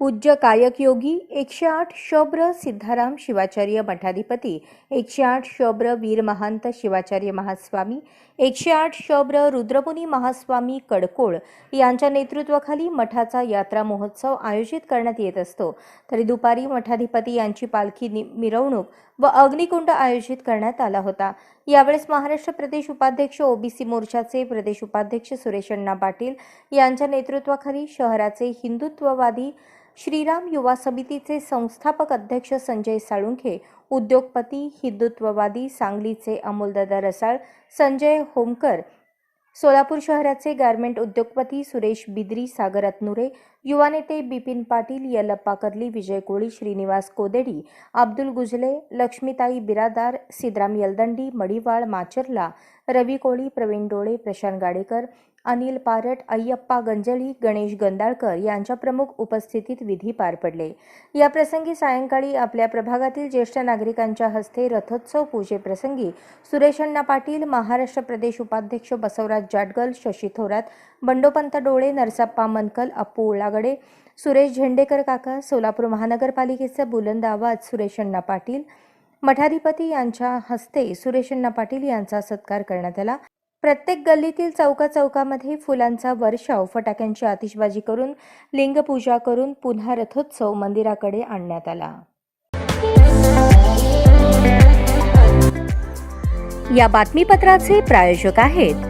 पूज्य कायक योगी एकशे आठ शौब्र सिद्धाराम शिवाचार्य मठाधिपती एकशे आठ शौब्र वीर महांत शिवाचार्य महास्वामी एकशे आठ शौब्र रुद्रमुनी महास्वामी कडकोळ यांच्या नेतृत्वाखाली मठाचा यात्रा महोत्सव आयोजित करण्यात येत असतो. तरी दुपारी मठाधिपती यांची पालखी नि- मिरवणूक व अग्निकुंड आयोजित करण्यात आला होता. यावेळेस महाराष्ट्र प्रदेश उपाध्यक्ष ओबीसी मोर्चाचे प्रदेश उपाध्यक्ष सुरेश अण्णा पाटील यांच्या नेतृत्वाखाली शहराचे हिंदुत्ववादी श्रीराम युवा समितीचे संस्थापक अध्यक्ष संजय साळुंखे उद्योगपती हिंदुत्ववादी सांगलीचे अमोलदादा रसाळ संजय होमकर सोलापूर शहराचे गारमेंट उद्योगपती सुरेश बिद्री सागर अतनुरे युवा नेते बिपिन पाटील यल्लप्पा कर्ली विजय कोळी श्रीनिवास कोदेडी अब्दुल गुजले लक्ष्मीताई बिरादार सिद्राम यलदंडी मडिवाळ माचरला रवी कोळी प्रवीण डोळे प्रशांत गाडेकर अनिल पारट अय्यप्पा गंजळी गणेश गंदाळकर यांच्या प्रमुख उपस्थितीत विधी पार पडले. या प्रसंगी सायंकाळी आपल्या प्रभागातील ज्येष्ठ नागरिकांच्या हस्ते रथोत्सव पूजेप्रसंगी सुरेशण्णा पाटील महाराष्ट्र प्रदेश उपाध्यक्ष बसवराज जाटगल शशी थोरात बंडोपंत डोळे नरसप्पा मनकल अप्पू उळागडे सुरेश झेंडेकर काका सोलापूर महानगरपालिकेचा बुलंद आवाज सुरेशण्णा पाटील मठाधिपती यांच्या हस्ते सुरेशण्णा पाटील यांचा सत्कार करण्यात आला. प्रत्येक गल्लीतील चौका चौकामध्ये फुलांचा वर्षाव फटाक्यांची आतिषबाजी करून लिंगपूजा करून पुन्हा रथोत्सव मंदिराकडे आणण्यात आला. या बातमीपत्राचे प्रायोजक आहेत